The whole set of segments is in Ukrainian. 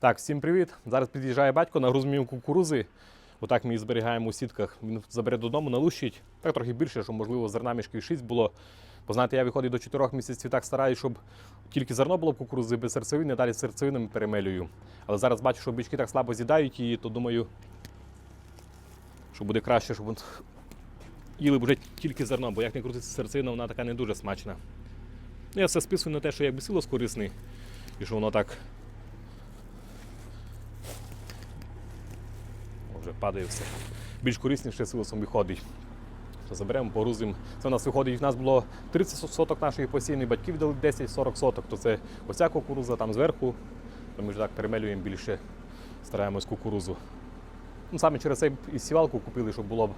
Так, всім привіт. Зараз під'їжджає батько, нагрузив кукурузи. Отак ми її зберігаємо у сітках. Він забере додому, налущить. Так трохи більше, щоб, можливо, зерна мішків 6 було. Бо знаєте, я виходить до 4 місяців так стараюсь, щоб тільки зерно було в кукурузи без серцевини, далі з серцевинами перемелюю. Але зараз бачу, що бички так слабо з'їдають її, то думаю, що буде краще, щоб їли б вже тільки зерно, бо як не крутиться серцевина, вона така не дуже смачна. Ну, я все списую на те, що якби силос корисний, і що воно так О, вже падає все. Більш корисніше силосом виходить. То заберемо, погрузимо. Це у нас виходить, в нас було 30 соток нашої посівної, батьки віддали 10-40 соток, то це оця кукуруза там зверху. То ми вже так перемелюємо більше, стараємось кукурузу. Ну, саме через це і сівалку купили, щоб було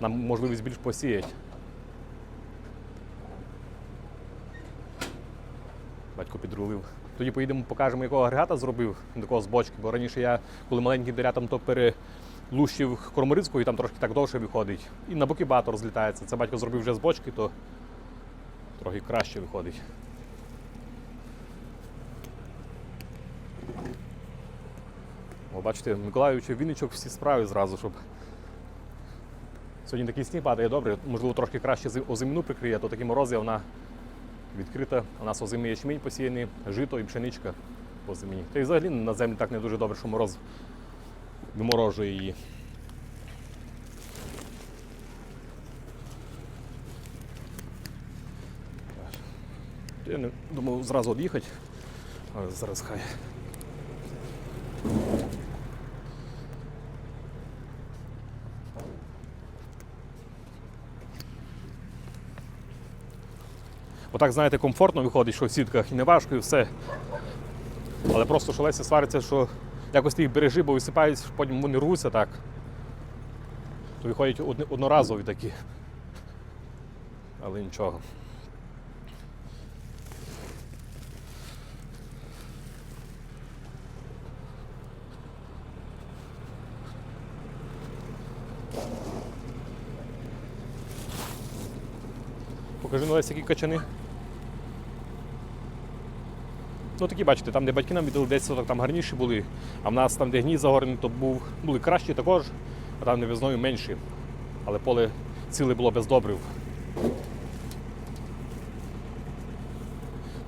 нам можливість більш посіяти. Батько підрулив. Тоді поїдемо, покажемо, якого агрегата зробив, такого з бочки. Бо раніше я, коли маленький дерятам, то перелущив корморицьку і там трошки так довше виходить. І на боки багато розлітається. Це батько зробив вже з бочки, то трохи краще виходить. О, бачите, Миколаївичу Вінничок всі справи зразу, щоб. Сьогодні такий сніг падає добре, можливо, трошки краще зи- озимину прикриє, то такі морози вона відкрита. У нас озимий ячмінь посіяний, жито і пшеничка по зимі. Та й взагалі на землі так не дуже добре, що мороз виморожує її. Я не думав зразу від'їхати, але зараз хай. Отак, знаєте, комфортно виходить, що в сітках і не важко, і все. Але просто що Леся свариться, що якось ти їх бережи, бо висипають, потім вони рвуться так. То виходять одноразові такі. Але нічого. Покажи ну, Леся, які качани. Ну такі бачите, там, де батьки нам віддали 10 соток, там гарніші були, а в нас там, де гній загорені, то був, були кращі також, а там де менші. Але поле ціле було без добрив.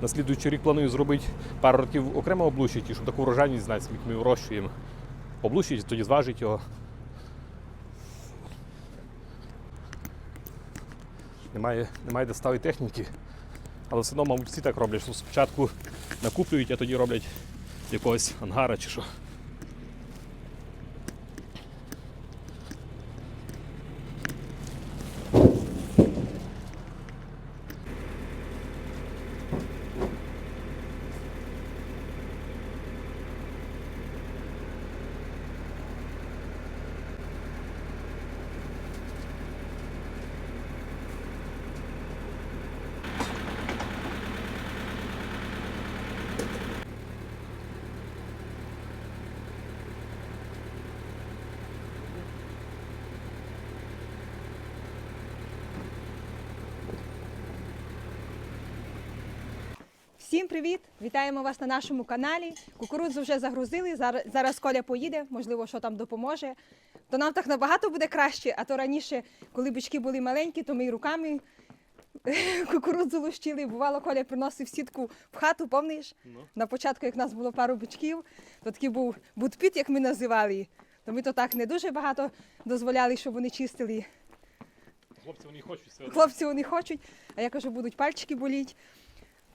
На слідуючий рік планую зробити пару років окремо облущити, щоб таку врожайність знати, скільки ми вирощуємо. Облущить, тоді зважить його. Немає, немає де ставити техніки. Але все одно, мабуть, всі так роблять, що спочатку накуплюють, а тоді роблять якогось ангара чи що. Всім привіт! Вітаємо вас на нашому каналі. Кукурудзу вже загрузили. Зараз, Коля поїде, можливо, що там допоможе. То нам так набагато буде краще. А то раніше, коли бички були маленькі, то ми й руками кукурудзу лущили. Бувало, Коля приносив сітку в хату, помниш? На початку, як нас було пару бичків, то такий був будпіт, як ми називали. То ми то так не дуже багато дозволяли, щоб вони чистили. Хлопці вони хочуть. Хлопці вони хочуть, а я кажу, будуть пальчики боліть.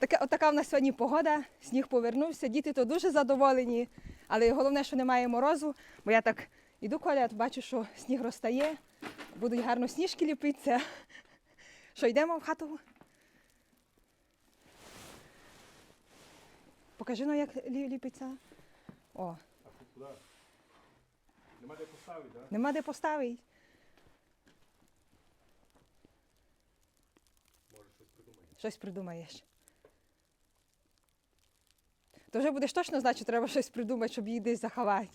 Така, отака в нас сьогодні погода, сніг повернувся, діти то дуже задоволені, але головне, що немає морозу, бо я так іду, Коля, бачу, що сніг розтає, будуть гарно сніжки ліпитися. Що, йдемо в хату? Покажи ну, як ліпиться. О, Нема де поставити, так? нема де поставити. Може щось придумати. Щось придумаєш. То вже будеш точно знати, що треба щось придумати, щоб її десь заховати.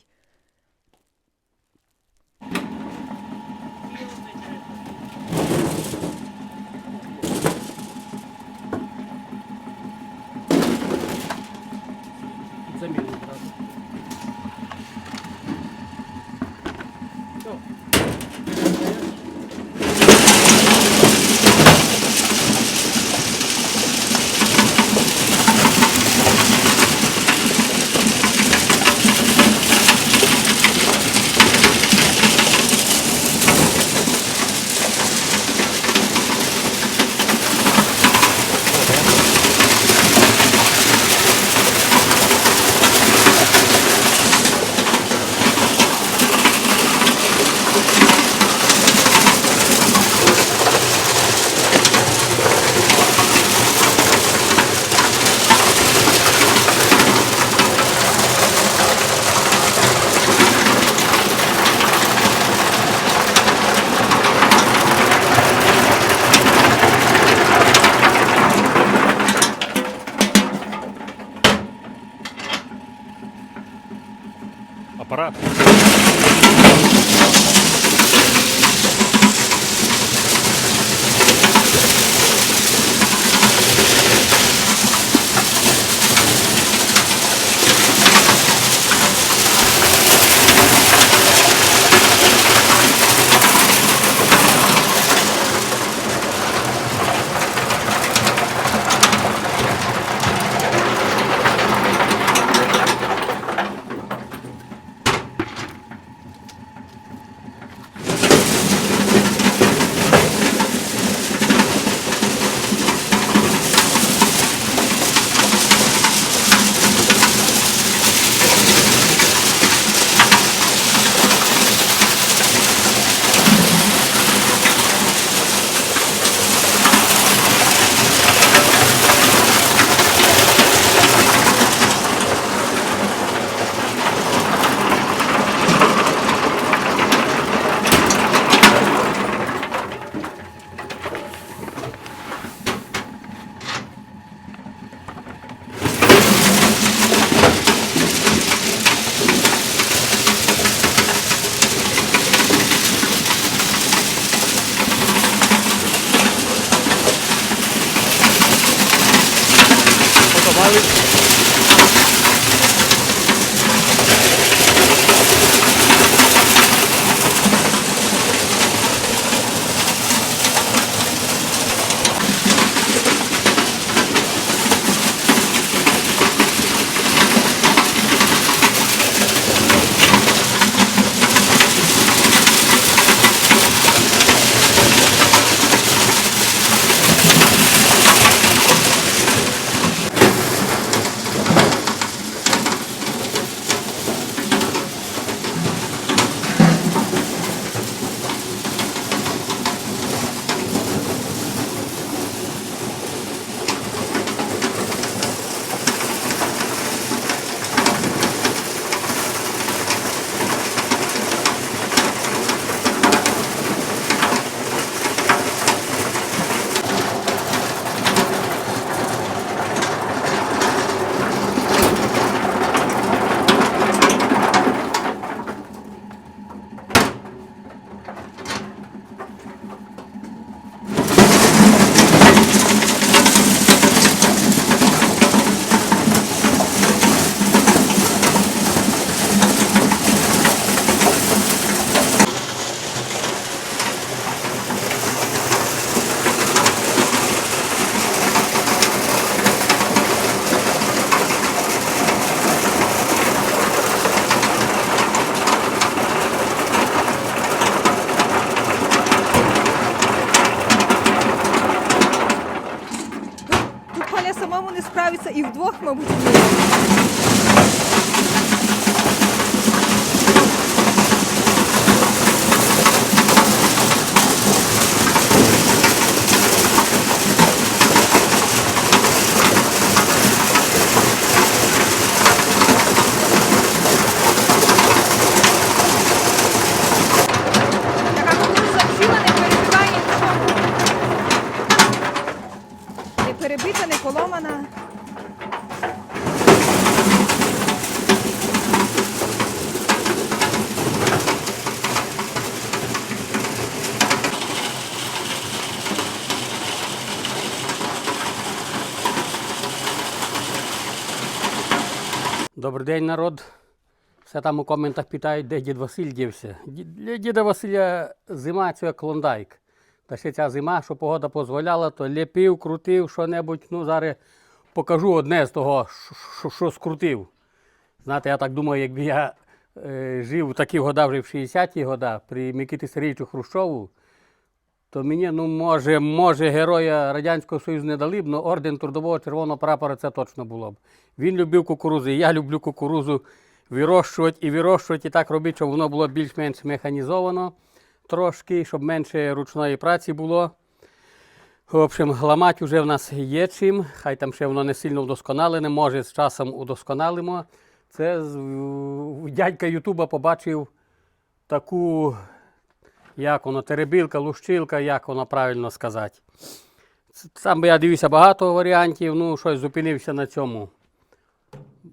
День, народ. Все там у коментах питають, де дід Василь дівся. Діда Василя зима це клондайк. Та ще ця зима, що погода дозволяла, то ліпив, крутив що-небудь. Ну, зараз покажу одне з того, що- що, скрутив. Знаєте, я так думаю, якби я е, жив у такі года вже в 60-ті года при Микиті Сергійовичу Хрущову, то мені, ну, може, може, героя Радянського Союзу не дали б, але орден трудового червоного прапора це точно було б. Він любив кукурудзу, і я люблю кукурудзу вирощувати і вирощувати, і так робити, щоб воно було більш-менш механізовано трошки, щоб менше ручної праці було. В общем, ламати вже в нас є чим, хай там ще воно не сильно вдосконалене, може з часом удосконалимо. Це дядька Ютуба побачив таку, як воно, теребілка, лущилка, як воно правильно сказати. Сам я дивився багато варіантів, ну щось зупинився на цьому.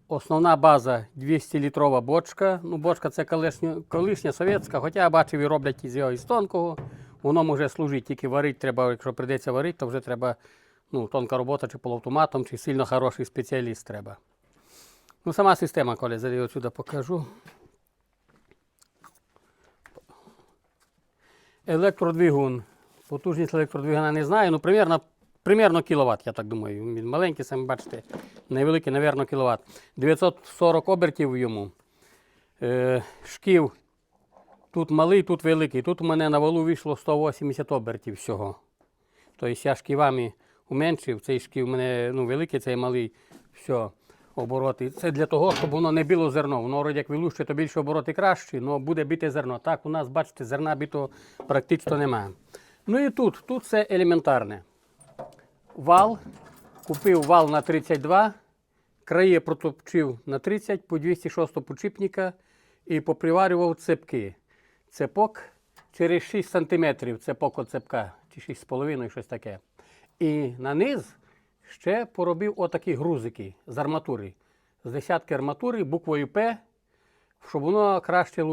Основна база 200-літрова бочка. Ну, бочка це колишня, колишня совєтська, хоча я бачив і роблять із його із тонкого. Воно може служити, тільки варити треба, якщо прийдеться варити, то вже треба ну, тонка робота чи полуавтоматом, чи сильно хороший спеціаліст треба. Ну, сама система, коли я отсюди покажу. Електродвигун. Потужність електродвигуна не знаю, ну примерно, примерно кіловат, я так думаю. Він маленький, самі бачите, невеликий, напевно, кіловат. 940 обертів йому. Е, шків тут малий, тут великий. Тут у мене на валу вийшло 180 обертів всього. Тобто я шківами уменшив, цей шків у мене ну, великий, цей малий. Все, обороти. Це для того, щоб воно не біло зерно. Воно вроде як вилущує, то більше обороти краще, але буде бите зерно. Так, у нас, бачите, зерна битого практично немає. Ну і тут, тут все елементарне. Вал. Купив вал на 32, краї протопчив на 30 по 206 почіпника і поприварював цепки. Цепок через 6 см цепок от цепка, чи 6,5 щось таке. І на низ ще поробив отакі грузики з арматури. З десятки арматури буквою П, щоб воно краще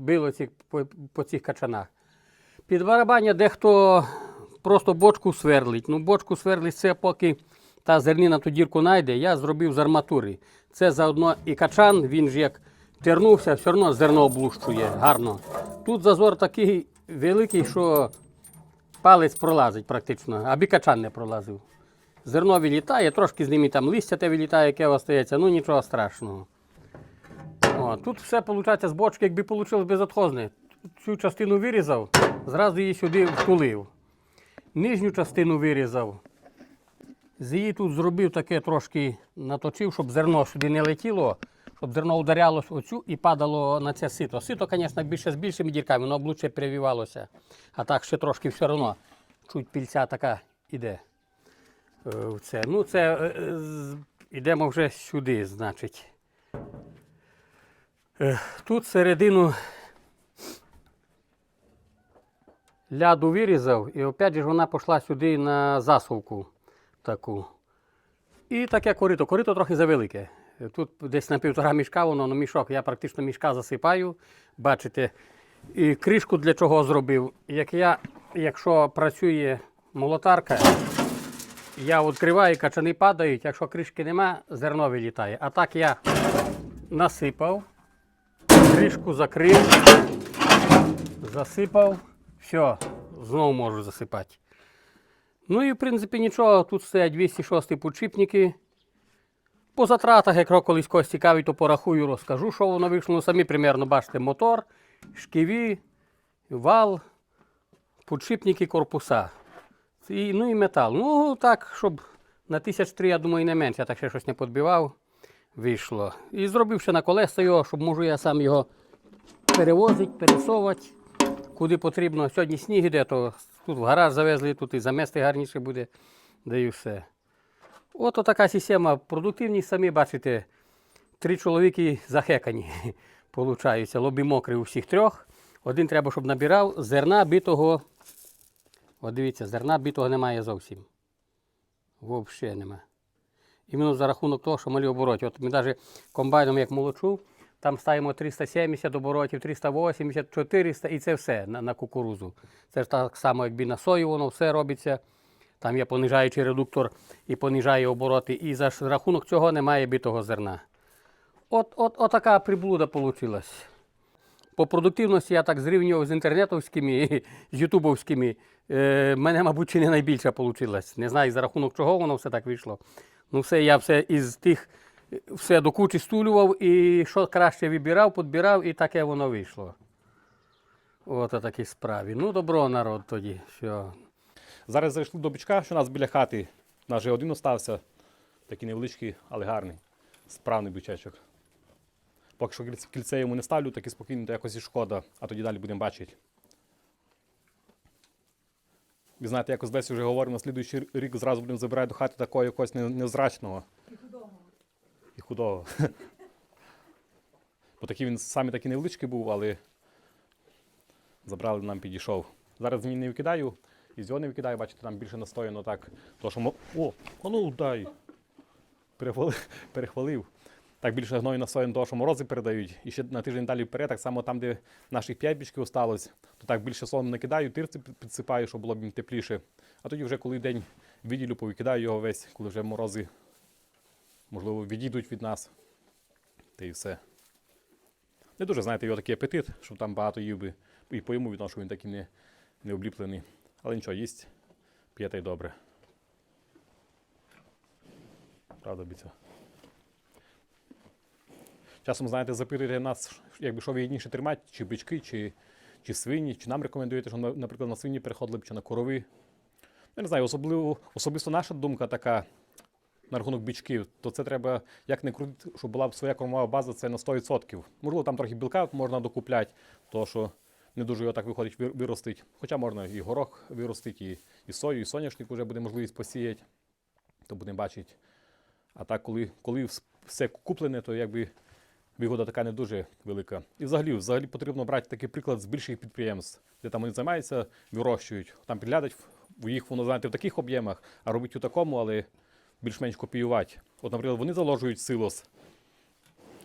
било ці, по, по цих качанах. Під барабання дехто просто бочку сверлить. Ну, бочку сверлить це поки та зернина ту дірку знайде, я зробив з арматури. Це заодно і качан, він ж як тернувся, все одно зерно облущує гарно. Тут зазор такий великий, що палець пролазить практично, аби качан не пролазив. Зерно вилітає, трошки з ними там листя те вилітає, яке остається, ну нічого страшного. О, тут все виходить з бочки, якби вийшло безотхозне. Цю частину вирізав, зразу її сюди втулив. Нижню частину вирізав. З її тут зробив таке трошки наточив, щоб зерно сюди не летіло, щоб зерно ударялось оцю і падало на це сито. Сито, звісно, більше з більшими дірками, воно б лучше привівалося. А так ще трошки все одно. Чуть пільця така іде. Е, в Це. Ну, це е, е, йдемо вже сюди, значить. Е, Тут середину ляду вирізав, і опять же вона пішла сюди на засувку таку. І таке корито. Корито трохи завелике. Тут десь на півтора мішка, воно на мішок. Я практично мішка засипаю. Бачите, і кришку для чого зробив. Як я, якщо працює молотарка, я відкриваю, качани падають. Якщо кришки нема, зерно вилітає. А так я насипав, кришку закрив, засипав, все, знову можу засипати. Ну і в принципі нічого, тут стоять 206 підшипники. По затратах, якщо колись когось цікавить, то порахую, розкажу, що воно вийшло. Ну, самі примерно бачите мотор, шківі, вал, підшипники, корпуса. І, ну і метал. Ну так, щоб на тисяч три, я думаю, не менше, я так ще щось не підбивав. Вийшло. І зробив ще на колеса його, щоб можу я сам його перевозити, пересовувати куди потрібно. Сьогодні сніг іде, то тут в гараж завезли, тут і замести гарніше буде, да і все. От така система. Продуктивність, самі бачите, три чоловіки захекані. Лобі мокрі у всіх трьох. Один треба, щоб набирав. Зерна битого. От дивіться, зерна битого немає зовсім. Взагалі нема. Іменно за рахунок того, що малі обороті. От ми навіть комбайном як молочу, там ставимо 370 оборотів, 380, 400 і це все на, на кукурузу. Це ж так само, якби на сою воно все робиться. Там є понижаючий редуктор і понижає обороти. І за рахунок цього немає битого зерна. От, от, от така приблуда вийшла. По продуктивності я так зрівнював з інтернетовськими, з ютубовськими. Е, мене, мабуть, чи не найбільше вийшло. Не знаю, за рахунок чого воно все так вийшло. Ну, все, я все із тих, все до кучі стулював і що краще вибирав, підбирав, і таке воно вийшло. От такі справі. Ну, добро, народ тоді. Що. Зараз зайшли до бичка, що у нас біля хати. У нас вже один остався. Такий невеличкий, але гарний. Справний бичечок. Поки що кільце- йому не ставлю, таки спокійно, то якось і шкода, а тоді далі будемо бачити. Ви знаєте, якось десь вже говоримо, на слідуючий рік зразу будемо забирати до хати такого якогось не- невзрачного. І худого. І худого. Бо такий він саме такий невеличкий був, але забрали, нам підійшов. Зараз він не викидаю, і з його не викидаю, бачите, там більше настояно так. То, що. О, а ну дай. Перехвалив. Так більше гною настояно того, що морози передають. І ще на тиждень далі вперед, так само там, де наших 5 бічків осталось, то так більше соломи накидаю, тирці підсипаю, щоб було б їм тепліше. А тоді вже коли день відділю, повикидаю його весь, коли вже морози, можливо, відійдуть від нас. Та і все. Не дуже, знаєте, його такий апетит, щоб там багато їв би. І по йому відношу він такий не, не обліплений. Але нічого, їсть, п'є та й добре. Правда, біця. Часом, знаєте, запитуєте нас, якби що вигідніше тримати, чи бички, чи, чи свині, чи нам рекомендуєте, що, наприклад, на свині переходили б, чи на корови. Я не знаю, особливо, особисто наша думка така на рахунок бичків, то це треба, як не крути, щоб була б своя кормова база, це на 100%. Можливо, там трохи білка можна докупляти, тому що не дуже його так виходить вир- виростити. Хоча можна і горох виростити, і, і сою, і соняшник вже буде можливість посіяти, то будемо бачити. А так, коли, коли все куплене, то якби вигода така не дуже велика. І взагалі, взагалі потрібно брати такий приклад з більших підприємств, де там вони займаються, вирощують. Там підглядать, у їх воно знаєте в таких об'ємах, а робить у такому, але більш-менш копіювати. От, наприклад, вони заложують силос,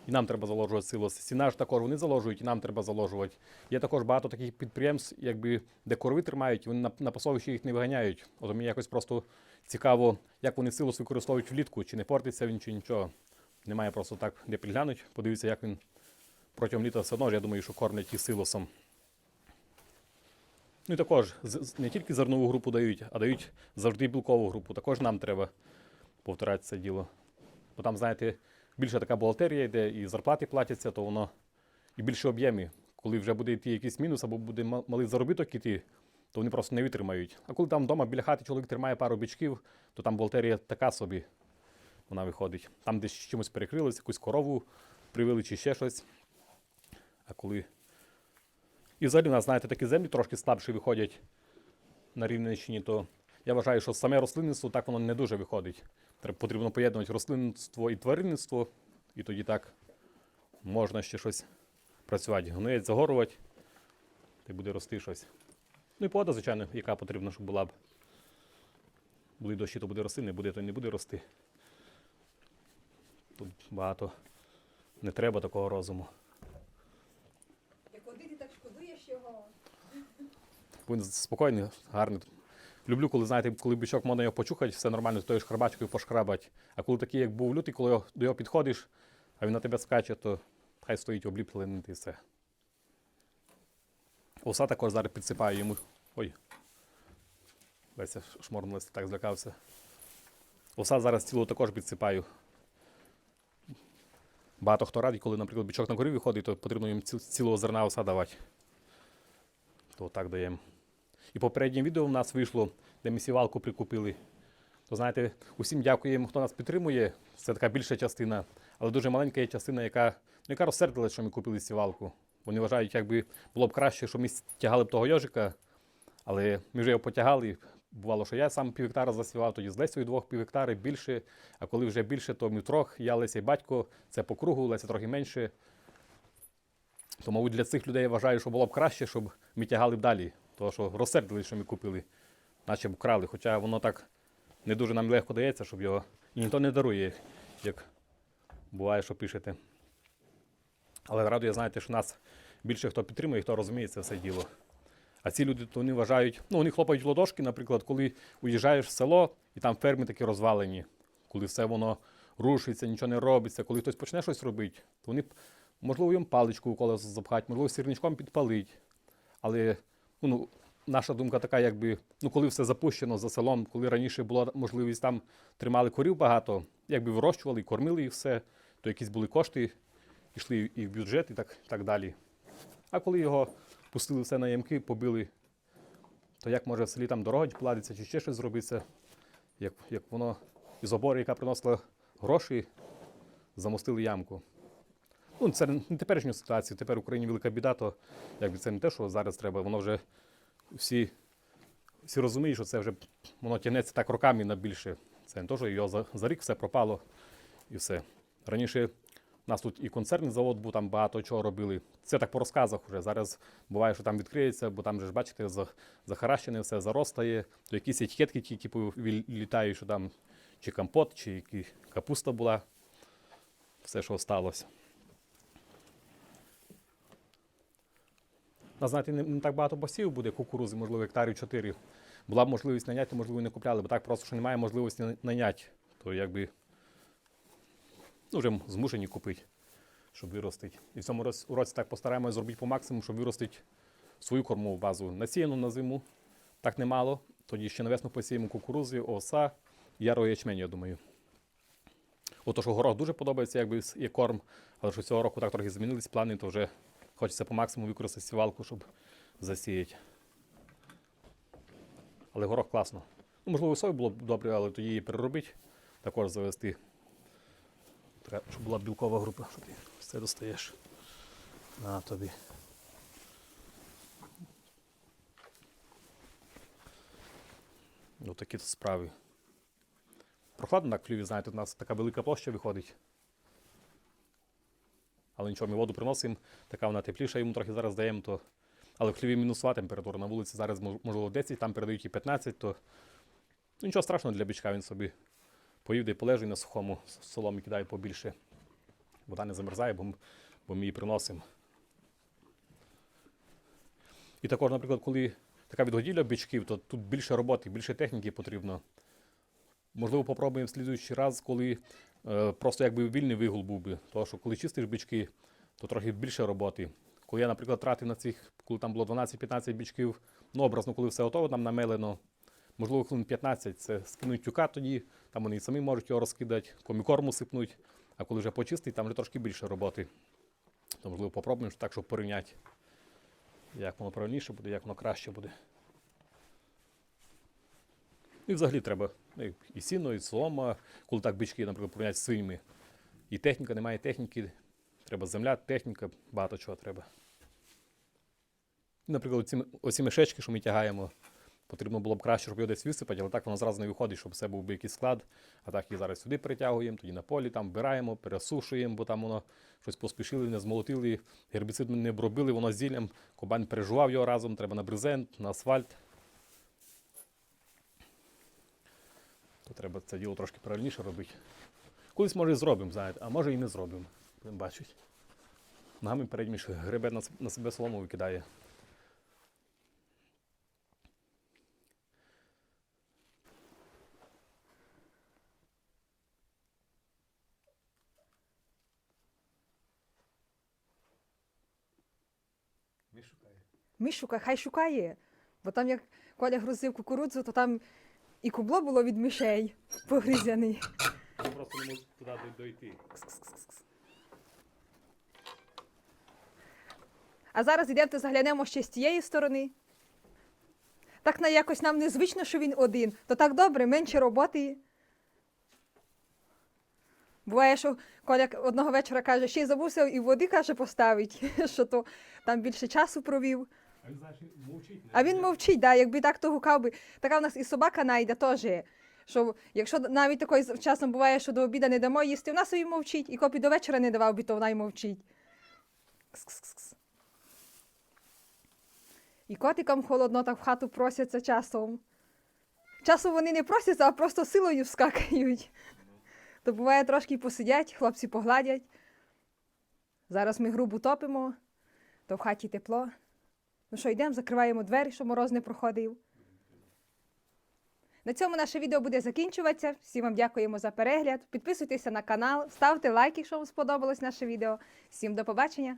і нам треба заложувати силос. Сіна ж також вони заложують, і нам треба заложувати. Є також багато таких підприємств, якби, де корови тримають, і вони на, на пасовищі їх не виганяють. От мені якось просто цікаво, як вони силос використовують влітку, чи не портиться він, чи нічого. Немає просто так, де підглянуть, подивіться, як він протягом літа все одно, я думаю, що кормлять і силосом. Ну і також не тільки зернову групу дають, а дають завжди білкову групу. Також нам треба повторяти це діло. Бо там, знаєте, більше така бухгалтерія йде, і зарплати платяться, то воно і більше об'єми. Коли вже буде йти якийсь мінус або буде малий заробіток іти, то вони просто не витримають. А коли там вдома біля хати чоловік тримає пару бичків, то там бухгалтерія така собі вона виходить. Там десь чимось перекрилось, якусь корову привели чи ще щось. А коли. І взагалі у нас, знаєте, такі землі трошки слабші виходять на Рівненщині, то я вважаю, що саме рослинництво так воно не дуже виходить. Треба потрібно поєднувати рослинництво і тваринництво, і тоді так можна ще щось працювати. Гноєць загорувати, та й буде рости щось. Ну і погода, звичайно, яка потрібна, щоб була б. Були дощі, то буде рости, не буде, то не буде рости. Тут багато не треба такого розуму. Як один, ти так шкодуєш його. Він спокійний, гарний. Люблю, коли знаєте, коли бичок можна його почухати, все нормально, тою шкарбачкою пошкрабать. А коли такий, як був лютий, коли до його підходиш, а він на тебе скаче, то хай стоїть обліплений і все. Оса також зараз підсипаю йому. Ой. Леся шморнулася, так злякався. Оса зараз цілу також підсипаю. Багато хто радить, коли, наприклад, бичок на горі виходить, то потрібно їм ці- цілого зерна оса давати. То так даємо. І попереднє відео в нас вийшло, де ми сівалку прикупили. То знаєте, усім дякуємо, хто нас підтримує. Це така більша частина, але дуже маленька є частина, яка, ну, яка розсердилась, що ми купили сівалку. Вони вважають, якби було б краще, щоб ми тягали б того йожика, але ми вже його потягали. Бувало, що я сам пів гектара засівав, тоді з Лесею двох пів гектари більше. А коли вже більше, то ми трьох. Я Леся і батько, це по кругу, Леся трохи менше. То, мабуть, для цих людей я вважаю, що було б краще, щоб ми тягали б далі. Тому що розсердили, що ми купили, наче б крали. Хоча воно так не дуже нам легко дається, щоб його. І ніхто не дарує, як буває, що пишете. Але радує, знаєте, що нас більше хто підтримує, хто розуміє це все діло. А ці люди, то вони вважають, ну вони хлопають в ладошки, наприклад, коли уїжджаєш в село і там ферми такі розвалені, коли все воно рушиться, нічого не робиться. Коли хтось почне щось робити, то вони, можливо, їм паличку в колесо запхати, можливо, сірничком підпалить. Але ну, наша думка така, якби, ну, коли все запущено за селом, коли раніше була можливість там тримали корів багато, якби вирощували, кормили їх все, то якісь були кошти, йшли і в бюджет, і так, так далі. А коли його пустили все на ямки, побили, то як може в селі там дорога поладиться чи ще щось зробиться, як, як воно із обори, яка приносила гроші, замостили ямку. Ну, це не теперішня ситуація. Тепер в Україні велика біда, то якби це не те, що зараз треба, воно вже всі, всі розуміють, що це вже воно тягнеться так роками на більше. Це не те, що його за, за рік все пропало і все. Раніше у нас тут і концертний завод був, там багато чого робили. Це так по розказах вже. Зараз буває, що там відкриється, бо там же ж бачите, захаращене все заростає, то якісь етикетки тільки літають, що там чи компот, чи які капуста була. Все, що осталось. У нас, знаєте, не, так багато посівів буде кукурузи, можливо, гектарів 4. Була б можливість наняти, то, можливо, не купляли, бо так просто що немає можливості наняти. То якби ну, вже змушені купити, щоб виростити. І в цьому році, році так постараємося зробити по максимуму, щоб виростити свою кормову базу. Насіяну на зиму так немало. Тоді ще на весну посіємо кукурузи, оса, ярого ячменю, я думаю. Ото, що горох дуже подобається, якби є корм, але що цього року так трохи змінились плани, то вже хочеться по максимуму використати сівалку, щоб засіяти. Але горох класно. Ну, можливо, сою було б добре, але тоді її переробити, також завести. Треба, щоб була білкова група, що ти все достаєш. На тобі. Ну, такі то справи. Прохладно так в хліві, знаєте, у нас така велика площа виходить. Але нічого, ми воду приносимо, така вона тепліша, йому трохи зараз даємо, то. Але в хліві мінусова температура на вулиці зараз мож- можливо 10, там передають і 15, то ну, нічого страшного для бичка, він собі поїв де полежить на сухому, соломі кидає побільше. Вода не замерзає, бо, бо ми її приносимо. І також, наприклад, коли така відгодівля бичків, то тут більше роботи, більше техніки потрібно. Можливо, попробуємо в слідуючий раз, коли е, просто якби вільний вигул був би. Тому що коли чистиш бички, то трохи більше роботи. Коли я, наприклад, тратив на цих, коли там було 12-15 бичків, ну образно, коли все готово, там намелено, можливо, хвилин 15, це скинуть тюка тоді, там вони і самі можуть його розкидати, комікорму сипнуть, а коли вже почистить, там вже трошки більше роботи. То, можливо, попробуємо так, щоб порівняти, як воно правильніше буде, як воно краще буде. І взагалі треба ну, і- сіно, і солома, коли так бички, наприклад, порівняти з свинями. І техніка, немає техніки, треба земля, техніка, багато чого треба. Наприклад, оці мішечки, що ми тягаємо, потрібно було б краще, щоб його десь висипати, але так воно зразу не виходить, щоб все був би якийсь склад. А так їх зараз сюди перетягуємо, тоді на полі там вбираємо, пересушуємо, бо там воно щось поспішили, не змолотили, гербіцид не обробили, воно зіллям, кобань пережував його разом, треба на брезент, на асфальт. То треба це діло трошки правильніше робити. Колись, може, і зробимо, знаєте, а може і не зробимо. Будемо бачити. Ногами передніми ж гребе на себе солому викидає. Мішука, хай шукає. Бо там, як Коля грузив кукурудзу, то там і кубло було від мишей погризяний. Просто не можу туди дойти. А зараз йдемо заглянемо ще з тієї сторони. Так на якось нам незвично, що він один. То так добре, менше роботи. Буває, що Коля одного вечора каже, ще й забувся і води каже поставить, що то там більше часу провів. А він, знаєш, мовчить. А він мовчить, да, якби так то гукав би. Така в нас і собака найде теж. Що якщо навіть такої часом буває, що до обіду не дамо їсти, вона собі мовчить, і копі до вечора не давав би, то вона й мовчить. Кс-кс-кс. І котикам холодно так в хату просяться часом. Часом вони не просяться, а просто силою вскакають. То буває трошки посидять, хлопці погладять. Зараз ми грубу топимо, то в хаті тепло. Ну що, йдемо, закриваємо двері, щоб мороз не проходив. На цьому наше відео буде закінчуватися. Всім вам дякуємо за перегляд. Підписуйтеся на канал, ставте лайк, якщо вам сподобалось наше відео. Всім до побачення!